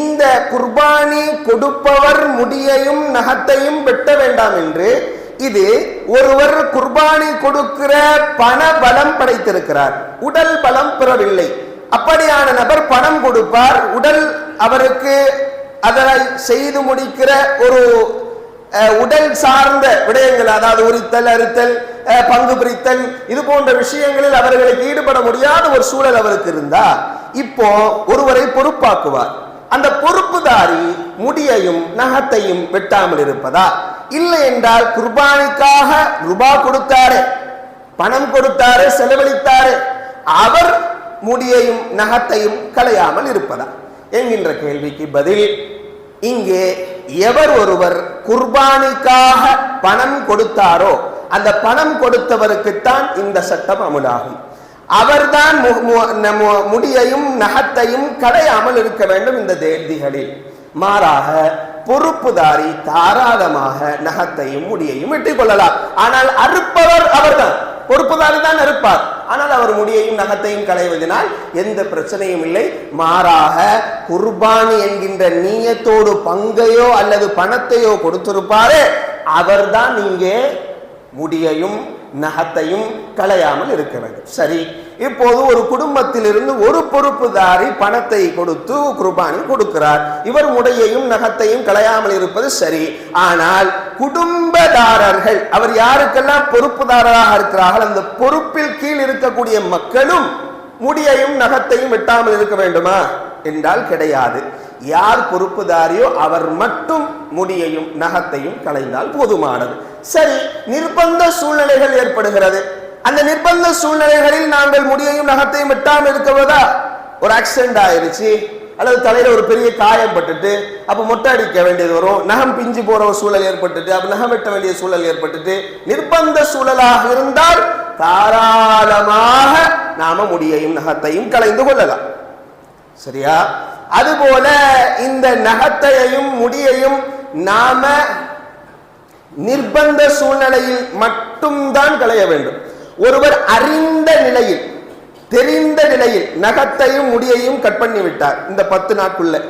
இந்த குர்பானி கொடுப்பவர் முடியையும் நகத்தையும் வெட்ட வேண்டாம் என்று இது ஒருவர் குர்பானி கொடுக்கிற பண பலம் படைத்திருக்கிறார். உடல் பலம் பெறவில்லை. அப்படியான நபர் பணம் கொடுப்பார். உடல் அவருக்கு அதனை செய்து முடிக்கிற ஒரு உடல் சார்ந்த விடயங்கள் அதாவது உரித்தல் அறுத்தல் பங்கு பிரித்தல் இது போன்ற விஷயங்களில் அவர்களுக்கு ஈடுபட முடியாத ஒரு சூழல் அவருக்கு இருந்தா இப்போ ஒருவரை பொறுப்பாக்குவார். அந்த பொறுப்புதாரி முடியையும் நகத்தையும் வெட்டாமல் இருப்பதா? இல்லை என்றால் குர்பானிக்காக ரூபா கொடுத்தாரு பணம் கொடுத்தாரு செலவழித்தாரு அவர் முடியையும் நகத்தையும் களையாமல் இருப்பதா? என்கின்ற கேள்விக்கு பதில் இங்கே எவர் ஒருவர் குர்பானிக்காக பணம் கொடுத்தாரோ அந்த பணம் கொடுத்தவருக்குத்தான் இந்த சட்டம் அமுலாகும். அவர்தான் மு- மு- முடியையும் நகத்தையும் களையாமல் இருக்க வேண்டும் இந்த தேர்திகளில் மாறாக பொறுப்புதாரி தாராளமாக நகத்தையும் முடியையும் வெட்டிக் கொள்ளலாம். ஆனால் அறுப்பவர் அவர்தான். பொறுப்புதாரி தான் இருப்பார் ஆனால் அவர் முடியையும் நகத்தையும் களைவதனால் எந்த பிரச்சனையும் இல்லை. மாறாக குர்பானி என்கின்ற நீயத்தோடு பங்கையோ அல்லது பணத்தையோ கொடுத்திருப்பாரே அவர்தான் இங்கே முடியையும் நகத்தையும் களையாமல் இருக்கிறது. சரி இப்போது ஒரு குடும்பத்திலிருந்து ஒரு பொறுப்புதாரி பணத்தை கொடுத்து குர்பானி கொடுக்கிறார். இவர் உடையையும் நகத்தையும் களையாமல் இருப்பது சரி. ஆனால் குடும்பதாரர்கள் அவர் யாருக்கெல்லாம் பொறுப்புதாரராக இருக்கிறார்கள் அந்த பொறுப்பில் கீழ் இருக்கக்கூடிய மக்களும் முடியையும் நகத்தையும் வெட்டாமல் இருக்க வேண்டுமா? என்றால் கிடையாது. யார் பொறுப்புதாரியோ அவர் மட்டும் முடியையும் நகத்தையும் களைந்தால் போதுமானது. சரி நிர்பந்த சூழ்நிலைகள் ஏற்படுகிறது. அந்த நிர்பந்த சூழ்நிலைகளில் நாங்கள் முடியையும் நகத்தையும் வெட்டாமல் இருக்கிறதா ஒரு ஆக்சிடென்ட் ஆயிருச்சு அல்லது தலையில ஒரு பெரிய காயம் பட்டுட்டு அப்ப மொட்டை அடிக்க வேண்டியது வரும் நகம் பிஞ்சு போற ஒரு சூழல் ஏற்பட்டுட்டு அப்ப நகம் வெட்ட வேண்டிய சூழல் ஏற்பட்டுட்டு நிர்பந்த சூழலாக இருந்தால் தாராளமாக நாம முடியையும் நகத்தையும் கலைந்து கொள்ளலாம். சரியா? அதுபோல இந்த நகத்தையையும் முடியையும் நாம நிர்பந்த சூழ்நிலையில் மட்டும்தான் களைய வேண்டும். ஒருவர் அறிந்த நிலையில் தெரிந்த நிலையில் நகத்தையும் முடியையும் கட் பண்ணி விட்டார் இந்த பத்து நாட்குள்ள.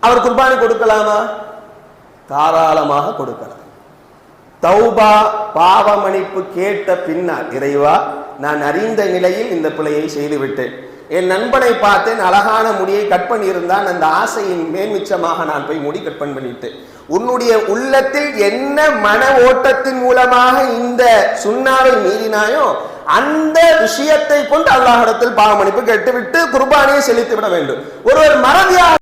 அவர் குர்பானி கொடுக்கலாமா? தாராளமாக கொடுக்கலாம். தௌபா பாவமணிப்பு கேட்ட பின்னால் இறைவா நான் அறிந்த நிலையில் இந்த பிழையை செய்துவிட்டேன். என் நண்பனை பார்த்தேன் அழகான முடியை கட் பண்ணியிருந்தான். அந்த ஆசையின் மேன்மிச்சமாக நான் போய் முடி கட் பண்ணிட்டேன் உன்னுடைய உள்ளத்தில் என்ன மன ஓட்டத்தின் மூலமாக இந்த சுண்ணாவை மீறினாயோ அந்த விஷயத்தை கொண்டு அல்லாஹிடத்தில் பாவமணிப்பு கேட்டுவிட்டு குர்பானியை செலுத்தி விட வேண்டும். ஒருவர் மறதியாக